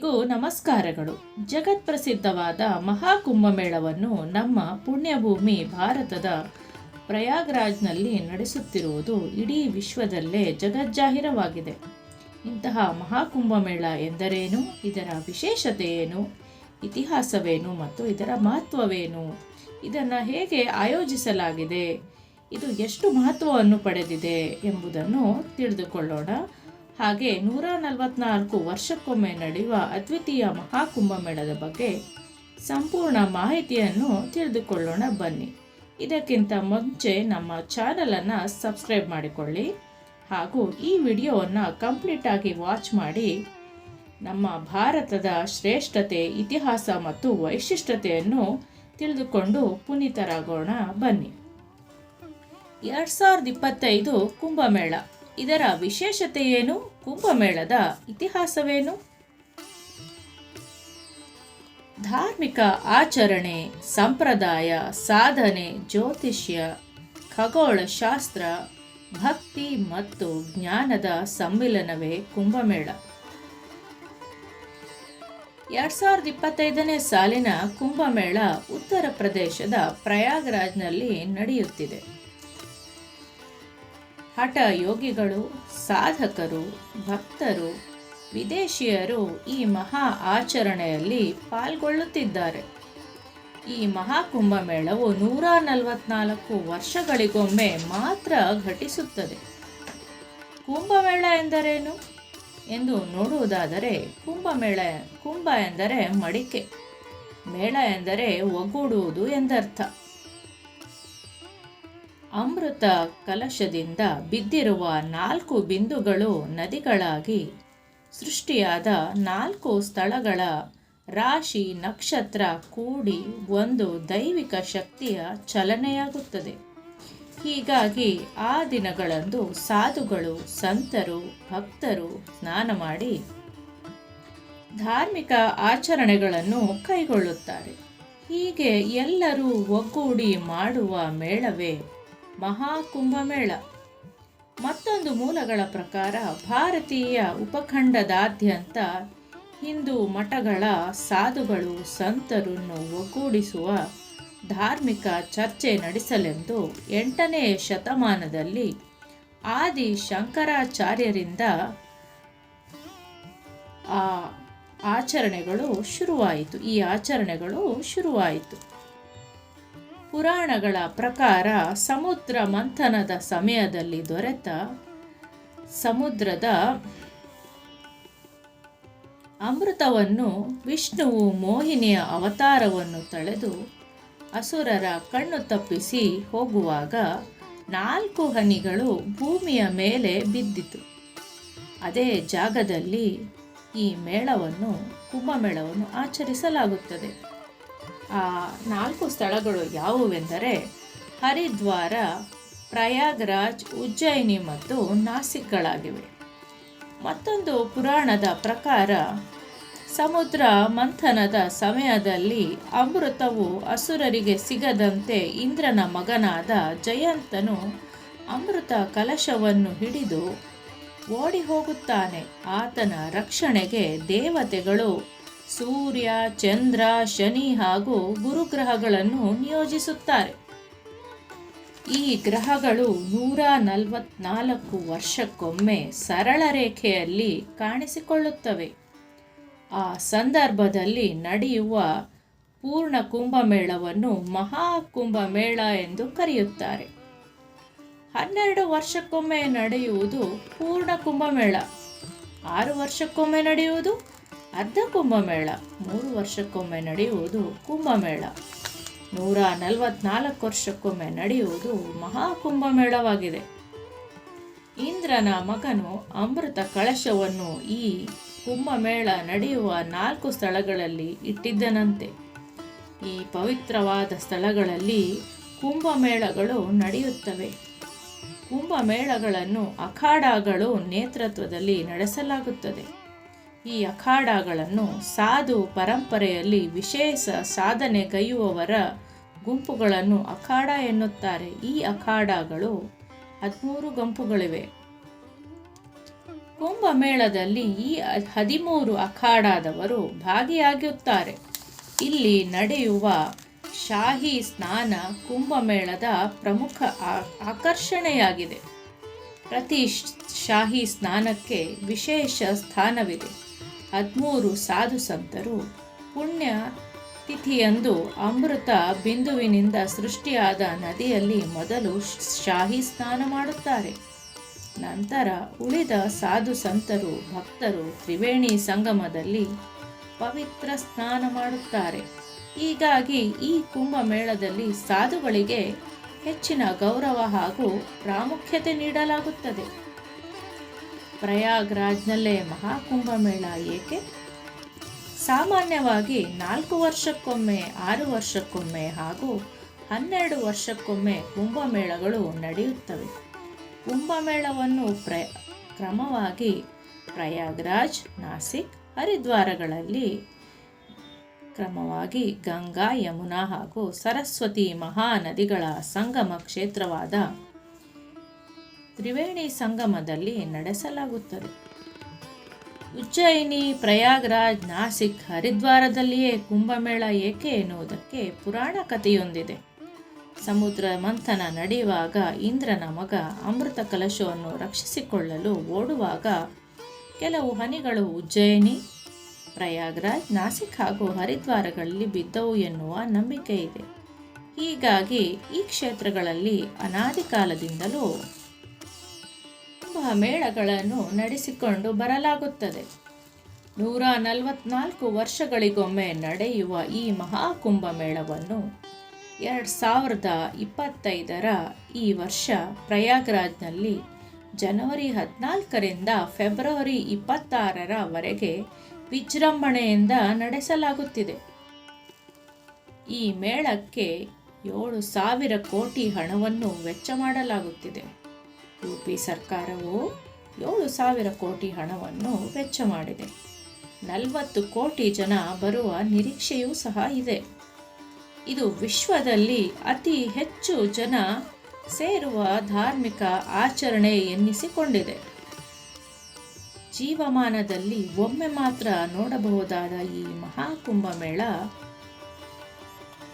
ನಮಸ್ಕಾರಗಳು. ಜಗತ್ಪ್ರಸಿದ್ಧವಾದ ಮಹಾಕುಂಭಮೇಳವನ್ನು ನಮ್ಮ ಪುಣ್ಯಭೂಮಿ ಭಾರತದ ಪ್ರಯಾಗ್ರಾಜ್ನಲ್ಲಿ ನಡೆಸುತ್ತಿರುವುದು ಇಡೀ ವಿಶ್ವದಲ್ಲೇ ಜಗಜ್ಜಾಹಿರವಾಗಿದೆ. ಇಂತಹ ಮಹಾಕುಂಭಮೇಳ ಎಂದರೇನು? ಇದರ ವಿಶೇಷತೆ ಏನು ಇತಿಹಾಸವೇನು ಮತ್ತು ಇದರ ಮಹತ್ವವೇನು? ಇದನ್ನು ಹೇಗೆ ಆಯೋಜಿಸಲಾಗಿದೆ? ಇದು ಎಷ್ಟು ಮಹತ್ವವನ್ನು ಪಡೆದಿದೆ ಎಂಬುದನ್ನು ತಿಳಿದುಕೊಳ್ಳೋಣ. ಹಾಗೆ ನೂರ ನಲವತ್ನಾಲ್ಕು ವರ್ಷಕ್ಕೊಮ್ಮೆ ನಡೆಯುವ ಅದ್ವಿತೀಯ ಮಹಾಕುಂಭಮೇಳದ ಬಗ್ಗೆ ಸಂಪೂರ್ಣ ಮಾಹಿತಿಯನ್ನು ತಿಳಿದುಕೊಳ್ಳೋಣ ಬನ್ನಿ. ಇದಕ್ಕಿಂತ ಮುಂಚೆ ನಮ್ಮ ಚಾನಲನ್ನು ಸಬ್ಸ್ಕ್ರೈಬ್ ಮಾಡಿಕೊಳ್ಳಿ. ಹಾಗೂ ಈ ವಿಡಿಯೋವನ್ನು ಕಂಪ್ಲೀಟಾಗಿ ವಾಚ್ ಮಾಡಿ. ನಮ್ಮ ಭಾರತದ ಶ್ರೇಷ್ಠತೆ, ಇತಿಹಾಸ ಮತ್ತು ವೈಶಿಷ್ಟ್ಯತೆಯನ್ನು ತಿಳಿದುಕೊಂಡು ಪುನೀತರಾಗೋಣ ಬನ್ನಿ. ಎರಡು ಸಾವಿರದ ಇಪ್ಪತ್ತೈದು ಕುಂಭಮೇಳ. ಇದರ ವಿಶೇಷತೆ ಏನು ಕುಂಭಮೇಳದ ಇತಿಹಾಸವೇನು? ಧಾರ್ಮಿಕ ಆಚರಣೆ, ಸಂಪ್ರದಾಯ, ಸಾಧನೆ, ಜ್ಯೋತಿಷ್ಯ, ಖಗೋಳಶಾಸ್ತ್ರ, ಭಕ್ತಿ ಮತ್ತು ಜ್ಞಾನದ ಸಮ್ಮಿಲನವೇ ಕುಂಭಮೇಳ. ಎರಡ್ ಸಾವಿರದ ಇಪ್ಪತ್ತೈದನೇ ಸಾಲಿನ ಕುಂಭಮೇಳ ಉತ್ತರ ಪ್ರದೇಶದ ಪ್ರಯಾಗ್ರಾಜ್ನಲ್ಲಿ ನಡೆಯುತ್ತಿದೆ. ಹಠ ಯೋಗಿಗಳು, ಸಾಧಕರು, ಭಕ್ತರು, ವಿದೇಶಿಯರು ಈ ಮಹಾ ಆಚರಣೆಯಲ್ಲಿ ಪಾಲ್ಗೊಳ್ಳುತ್ತಿದ್ದಾರೆ. ಈ ಮಹಾಕುಂಭಮೇಳವು ನೂರ ನಲವತ್ನಾಲ್ಕು ವರ್ಷಗಳಿಗೊಮ್ಮೆ ಮಾತ್ರ ಘಟಿಸುತ್ತದೆ. ಕುಂಭಮೇಳ ಎಂದರೇನು? ಎಂದು ನೋಡುವುದಾದರೆ ಕುಂಭಮೇಳ, ಕುಂಭ ಎಂದರೆ ಮಡಿಕೆ, ಮೇಳ ಎಂದರೆ ಒಗ್ಗೂಡುವುದು ಎಂದರ್ಥ. ಅಮೃತ ಕಲಶದಿಂದ ಬಿದ್ದಿರುವ ನಾಲ್ಕು ಬಿಂದುಗಳು ನದಿಗಳಾಗಿ ಸೃಷ್ಟಿಯಾದ ನಾಲ್ಕು ಸ್ಥಳಗಳ ರಾಶಿ ನಕ್ಷತ್ರ ಕೂಡಿ ಒಂದು ದೈವಿಕ ಶಕ್ತಿಯ ಚಲನೆಯಾಗುತ್ತದೆ. ಹೀಗಾಗಿ ಆ ದಿನಗಳಂದು ಸಾಧುಗಳು, ಸಂತರು, ಭಕ್ತರು ಸ್ನಾನ ಮಾಡಿ ಧಾರ್ಮಿಕ ಆಚರಣೆಗಳನ್ನು ಕೈಗೊಳ್ಳುತ್ತಾರೆ. ಹೀಗೆ ಎಲ್ಲರೂ ಒಗ್ಗೂಡಿ ಮಾಡುವ ಮೇಳವೇ ಮಹಾಕುಂಭಮೇಳ. ಮತ್ತೊಂದು ಮೂಲಗಳ ಪ್ರಕಾರ ಭಾರತೀಯ ಉಪಖಂಡದಾದ್ಯಂತ ಹಿಂದೂ ಮಠಗಳ ಸಾಧುಗಳು, ಸಂತರನ್ನು ಒಗ್ಗೂಡಿಸುವ ಧಾರ್ಮಿಕ ಚರ್ಚೆ ನಡೆಸಲೆಂದು ಎಂಟನೇ ಶತಮಾನದಲ್ಲಿ ಆದಿ ಶಂಕರಾಚಾರ್ಯರಿಂದ ಆ ಆಚರಣೆಗಳು ಶುರುವಾಯಿತು. ಈ ಆಚರಣೆಗಳು ಶುರುವಾಯಿತು. ಪುರಾಣಗಳ ಪ್ರಕಾರ ಸಮುದ್ರ ಮಂಥನದ ಸಮಯದಲ್ಲಿ ದೊರೆತ ಸಮುದ್ರದ ಅಮೃತವನ್ನು ವಿಷ್ಣುವು ಮೋಹಿನಿಯ ಅವತಾರವನ್ನು ತಳೆದು ಅಸುರರ ಕಣ್ಣು ತಪ್ಪಿಸಿ ಹೋಗುವಾಗ ನಾಲ್ಕು ಹನಿಗಳು ಭೂಮಿಯ ಮೇಲೆ ಬಿದ್ದಿತು. ಅದೇ ಜಾಗದಲ್ಲಿ ಈ ಮೇಳವನ್ನು ಕುಂಭಮೇಳವನ್ನು ಆಚರಿಸಲಾಗುತ್ತದೆ. ಆ, ನಾಲ್ಕು ಸ್ಥಳಗಳು ಯಾವುವೆಂದರೆ ಹರಿದ್ವಾರ, ಪ್ರಯಾಗ್ರಾಜ್, ಉಜ್ಜಯಿನಿ ಮತ್ತು ನಾಸಿಕ್ಗಳಾಗಿವೆ. ಮತ್ತೊಂದು ಪುರಾಣದ ಪ್ರಕಾರ ಸಮುದ್ರ ಮಂಥನದ ಸಮಯದಲ್ಲಿ ಅಮೃತವು ಅಸುರರಿಗೆ ಸಿಗದಂತೆ ಇಂದ್ರನ ಮಗನಾದ ಜಯಂತನು ಅಮೃತ ಕಲಶವನ್ನು ಹಿಡಿದು ಓಡಿ ಹೋಗುತ್ತಾನೆ ಆತನ ರಕ್ಷಣೆಗೆ ದೇವತೆಗಳು ಸೂರ್ಯ, ಚಂದ್ರ, ಶನಿ ಹಾಗೂ ಗುರುಗ್ರಹಗಳನ್ನು ನಿಯೋಜಿಸುತ್ತಾರೆ. ಈ ಗ್ರಹಗಳು ನೂರ ನಲವತ್ನಾಲ್ಕು ವರ್ಷಕ್ಕೊಮ್ಮೆ ಸರಳ ರೇಖೆಯಲ್ಲಿ ಕಾಣಿಸಿಕೊಳ್ಳುತ್ತವೆ. ಆ ಸಂದರ್ಭದಲ್ಲಿ ನಡೆಯುವ ಪೂರ್ಣ ಕುಂಭಮೇಳವನ್ನು ಮಹಾಕುಂಭಮೇಳ ಎಂದು ಕರೆಯುತ್ತಾರೆ. ಹನ್ನೆರಡು ವರ್ಷಕ್ಕೊಮ್ಮೆ ನಡೆಯುವುದು ಪೂರ್ಣ ಕುಂಭಮೇಳ. ಆರು ವರ್ಷಕ್ಕೊಮ್ಮೆ ನಡೆಯುವುದು ಅರ್ಧ ಕುಂಭಮೇಳ, ಮೂರು ವರ್ಷಕ್ಕೊಮ್ಮೆ ನಡೆಯುವುದು ಕುಂಭಮೇಳ. ನೂರ ನಲವತ್ನಾಲ್ಕು ವರ್ಷಕ್ಕೊಮ್ಮೆ ನಡೆಯುವುದು ಮಹಾಕುಂಭಮೇಳವಾಗಿದೆ. ಇಂದ್ರನ ಮಗನು ಅಮೃತ ಕಳಶವನ್ನು ಈ ಕುಂಭಮೇಳ ನಡೆಯುವ ನಾಲ್ಕು ಸ್ಥಳಗಳಲ್ಲಿ ಇಟ್ಟಿದ್ದನಂತೆ. ಈ ಪವಿತ್ರವಾದ ಸ್ಥಳಗಳಲ್ಲಿ ಕುಂಭಮೇಳಗಳು ನಡೆಯುತ್ತವೆ. ಕುಂಭಮೇಳಗಳನ್ನು ಅಖಾಡಗಳು ನೇತೃತ್ವದಲ್ಲಿ ನಡೆಸಲಾಗುತ್ತದೆ. ಈ ಅಖಾಡಗಳನ್ನು ಸಾಧು ಪರಂಪರೆಯಲ್ಲಿ ವಿಶೇಷ ಸಾಧನೆಗೈಯುವವರ ಗುಂಪುಗಳನ್ನು ಅಖಾಡ ಎನ್ನುತ್ತಾರೆ. ಈ ಅಖಾಡಗಳು ಹದಿಮೂರು ಗುಂಪುಗಳಿವೆ. ಕುಂಭಮೇಳದಲ್ಲಿ ಈ ಹದಿಮೂರು ಅಖಾಡದವರು ಭಾಗಿಯಾಗುತ್ತಾರೆ ಇಲ್ಲಿ ನಡೆಯುವ ಶಾಹಿ ಸ್ನಾನ ಕುಂಭಮೇಳದ ಪ್ರಮುಖ ಆಕರ್ಷಣೆಯಾಗಿದೆ. ಪ್ರತಿ ಶಾಹಿ ಸ್ನಾನಕ್ಕೆ ವಿಶೇಷ ಸ್ಥಾನವಿದೆ. ಹದಿಮೂರು ಸಾಧು ಸಂತರು. ಪುಣ್ಯ ತಿಥಿಯಂದು ಅಮೃತ ಬಿಂದುವಿನಿಂದ ಸೃಷ್ಟಿಯಾದ ನದಿಯಲ್ಲಿ ಮೊದಲು ಶಾಹಿ ಸ್ನಾನ ಮಾಡುತ್ತಾರೆ. ನಂತರ ಉಳಿದ ಸಾಧು ಸಂತರು, ಭಕ್ತರು ತ್ರಿವೇಣಿ ಸಂಗಮದಲ್ಲಿ ಪವಿತ್ರ ಸ್ನಾನ ಮಾಡುತ್ತಾರೆ. ಹೀಗಾಗಿ ಈ ಕುಂಭಮೇಳದಲ್ಲಿ ಸಾಧುಗಳಿಗೆ ಹೆಚ್ಚಿನ ಗೌರವ ಹಾಗೂ ಪ್ರಾಮುಖ್ಯತೆ ನೀಡಲಾಗುತ್ತದೆ. ಪ್ರಯಾಗ್ರಾಜ್ನಲ್ಲೇ ಮಹಾಕುಂಭಮೇಳ ಏಕೆ? ಸಾಮಾನ್ಯವಾಗಿ ನಾಲ್ಕು ವರ್ಷಕ್ಕೊಮ್ಮೆ, ಆರು ವರ್ಷಕ್ಕೊಮ್ಮೆ ಹಾಗೂ ಹನ್ನೆರಡು ವರ್ಷಕ್ಕೊಮ್ಮೆ ಕುಂಭಮೇಳಗಳು ನಡೆಯುತ್ತವೆ. ಕುಂಭಮೇಳವನ್ನು ಪ್ರ, ಕ್ರಮವಾಗಿ ಪ್ರಯಾಗ್ರಾಜ್, ನಾಸಿಕ್, ಹರಿದ್ವಾರಗಳಲ್ಲಿ ಕ್ರಮವಾಗಿ ಗಂಗಾ, ಯಮುನಾ ಹಾಗೂ ಸರಸ್ವತಿ ಮಹಾನದಿಗಳ ಸಂಗಮ ಕ್ಷೇತ್ರವಾದ ತ್ರಿವೇಣಿ ಸಂಗಮದಲ್ಲಿ ನಡೆಸಲಾಗುತ್ತದೆ. ಉಜ್ಜಯಿನಿ, ಪ್ರಯಾಗ್ರಾಜ್, ನಾಸಿಕ್, ಹರಿದ್ವಾರದಲ್ಲಿಯೇ ಕುಂಭಮೇಳ ಏಕೆ ಎನ್ನುವುದಕ್ಕೆ ಪುರಾಣ ಕಥೆಯೊಂದಿದೆ. ಸಮುದ್ರ ಮಂಥನ ನಡೆಯುವಾಗ ಇಂದ್ರನ ಮಗ ಅಮೃತ ಕಲಶವನ್ನು ರಕ್ಷಿಸಿಕೊಳ್ಳಲು ಓಡುವಾಗ ಕೆಲವು ಹನಿಗಳು ಉಜ್ಜಯಿನಿ, ಪ್ರಯಾಗ್ರಾಜ್, ನಾಸಿಕ್ ಹಾಗೂ ಹರಿದ್ವಾರಗಳಲ್ಲಿ ಬಿದ್ದವು ಎನ್ನುವ ನಂಬಿಕೆ ಇದೆ. ಹೀಗಾಗಿ ಈ ಕ್ಷೇತ್ರಗಳಲ್ಲಿ ಅನಾದಿ ಕಾಲದಿಂದಲೂ ಮೇಳಗಳನ್ನು ನಡೆಸಿಕೊಂಡು ಬರಲಾಗುತ್ತದೆ. ನೂರ ನಲವತ್ನಾಲ್ಕು ವರ್ಷಗಳಿಗೊಮ್ಮೆ ನಡೆಯುವ ಈ ಮಹಾಕುಂಭ ಮೇಳವನ್ನು ಎರಡು ಸಾವಿರದ ಇಪ್ಪತ್ತೈದರ ಈ ವರ್ಷ ಪ್ರಯಾಗ್ರಾಜ್ನಲ್ಲಿ ಜನವರಿ ಹದಿನಾಲ್ಕರಿಂದ ಫೆಬ್ರವರಿ ಇಪ್ಪತ್ತಾರರವರೆಗೆ ವಿಜೃಂಭಣೆಯಿಂದ ನಡೆಸಲಾಗುತ್ತಿದೆ. ಈ ಮೇಳಕ್ಕೆ ಏಳು ಸಾವಿರ ಕೋಟಿ ಹಣವನ್ನು ವೆಚ್ಚ ಮಾಡಲಾಗುತ್ತಿದೆ. ಯು ಪಿ ಸರ್ಕಾರವು ಏಳು ಸಾವಿರ ಕೋಟಿ ಹಣವನ್ನು ವೆಚ್ಚ ಮಾಡಿದೆ. ನಲವತ್ತು ಕೋಟಿ ಜನ ಬರುವ ನಿರೀಕ್ಷೆಯೂ ಸಹ ಇದೆ. ಇದು ವಿಶ್ವದಲ್ಲಿ ಅತಿ ಹೆಚ್ಚು ಜನ ಸೇರುವ ಧಾರ್ಮಿಕ ಆಚರಣೆ ಎನ್ನಿಸಿಕೊಂಡಿದೆ. ಜೀವಮಾನದಲ್ಲಿ ಒಮ್ಮೆ ಮಾತ್ರ ನೋಡಬಹುದಾದ ಈ ಮಹಾಕುಂಭ ಮೇಳ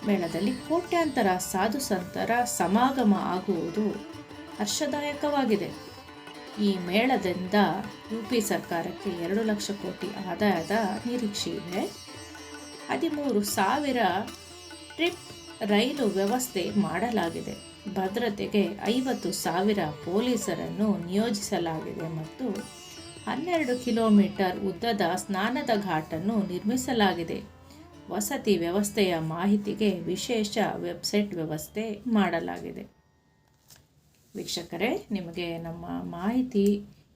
ಮೇಳದಲ್ಲಿ ಕೋಟ್ಯಾಂತರ ಸಾಧು ಸಂತರ ಸಮಾಗಮ ಆಗುವುದು ಹರ್ಷದಾಯಕವಾಗಿದೆ. ಈ ಮೇಳದಿಂದ ಯು ಪಿ ಸರ್ಕಾರಕ್ಕೆ ಎರಡು ಲಕ್ಷ ಕೋಟಿ ಆದಾಯದ ನಿರೀಕ್ಷೆ ಇದೆ. ಹದಿಮೂರು ಸಾವಿರ ಟ್ರಿಪ್ ರೈಲು ವ್ಯವಸ್ಥೆ ಮಾಡಲಾಗಿದೆ. ಭದ್ರತೆಗೆ ಐವತ್ತು ಸಾವಿರ ಪೊಲೀಸರನ್ನು ನಿಯೋಜಿಸಲಾಗಿದೆ ಮತ್ತು ಹನ್ನೆರಡು ಕಿಲೋಮೀಟರ್ ಉದ್ದದ ಸ್ನಾನದ ಘಾಟನ್ನು ನಿರ್ಮಿಸಲಾಗಿದೆ. ವಸತಿ ವ್ಯವಸ್ಥೆಯ ಮಾಹಿತಿಗೆ ವಿಶೇಷ ವೆಬ್ಸೈಟ್ ವ್ಯವಸ್ಥೆ ಮಾಡಲಾಗಿದೆ. ವೀಕ್ಷಕರೇ ನಿಮಗೆ ನಮ್ಮ ಮಾಹಿತಿ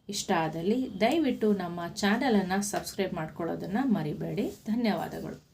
ಇಷ್ಟ ಆದಲ್ಲಿ ದಯವಿಟ್ಟು ನಮ್ಮ ಚಾನಲನ್ನು ಸಬ್ಸ್ಕ್ರೈಬ್ ಮಾಡ್ಕೊಳ್ಳೋದನ್ನು ಮರಿಬೇಡಿ. ಧನ್ಯವಾದಗಳು.